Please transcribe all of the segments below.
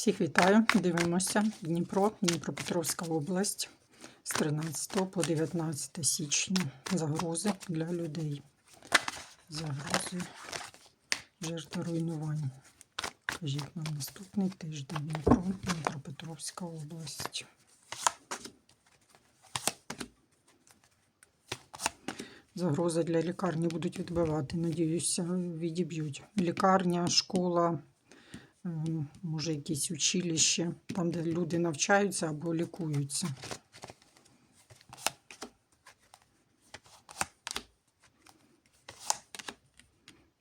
Всіх вітаю. Дивимося. Дніпро, Дніпропетровська область з 13 по 19 січня. Загрози для людей. Загрози жертв руйнувань. Кажіть нам наступний тиждень. Дніпро, Дніпропетровська область. Загрози для лікарні будуть відбивати. Надіюся, відіб'ють. Лікарня, школа, може, якісь училище, там, де люди навчаються або лікуються.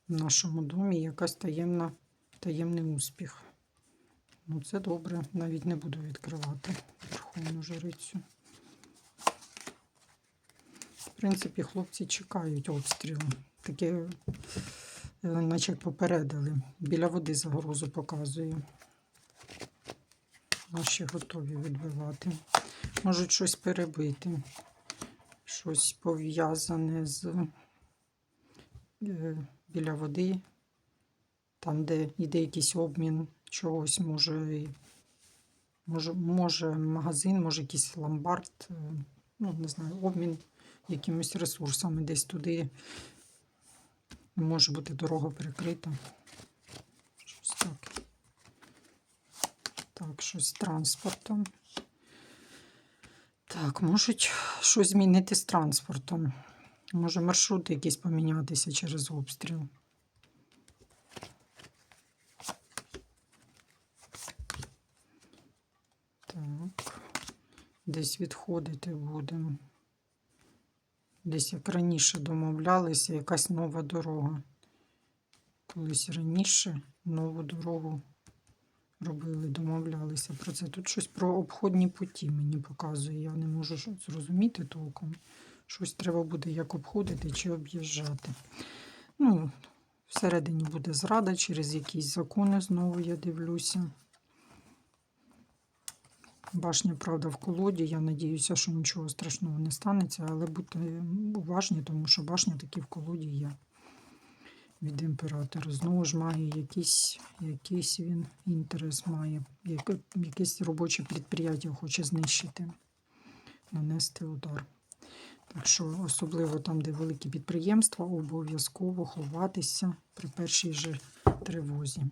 В нашому домі якась таємна, таємний успіх. Ну, це добре, навіть не буду відкривати Верховну жрицю. В принципі, хлопці чекають обстрілу. Таке, наче попередили. Біля води загрозу показую. Наші готові відбивати. Можуть щось перебити. Щось пов'язане з е, біля води, там, де йде якийсь обмін чогось, може, може, може магазин, може якийсь ломбард, е, ну, не знаю, обмін якимись ресурсами десь туди. Може бути дорога перекрита. Щось так. Так, щось з транспортом. Так, можуть щось змінити з транспортом. Може маршрути якісь помінятися через обстріл. Так. Десь відходити будемо. Десь як раніше домовлялися, якась нова дорога. Колись раніше нову дорогу робили, домовлялися про це. Тут щось про обходні путі мені показує. Я не можу зрозуміти толком. Щось треба буде як обходити чи об'їжджати. Ну, всередині буде зрада через якісь закони, знову я дивлюся. Башня, правда, в колоді. Я надіюся, що нічого страшного не станеться, але будьте уважні, тому що башня таки в колоді є від імператора. Знову ж має якийсь, якийсь він інтерес має, якесь робоче підприємство хоче знищити, нанести удар. Так що, особливо там, де великі підприємства, обов'язково ховатися при першій же тривозі.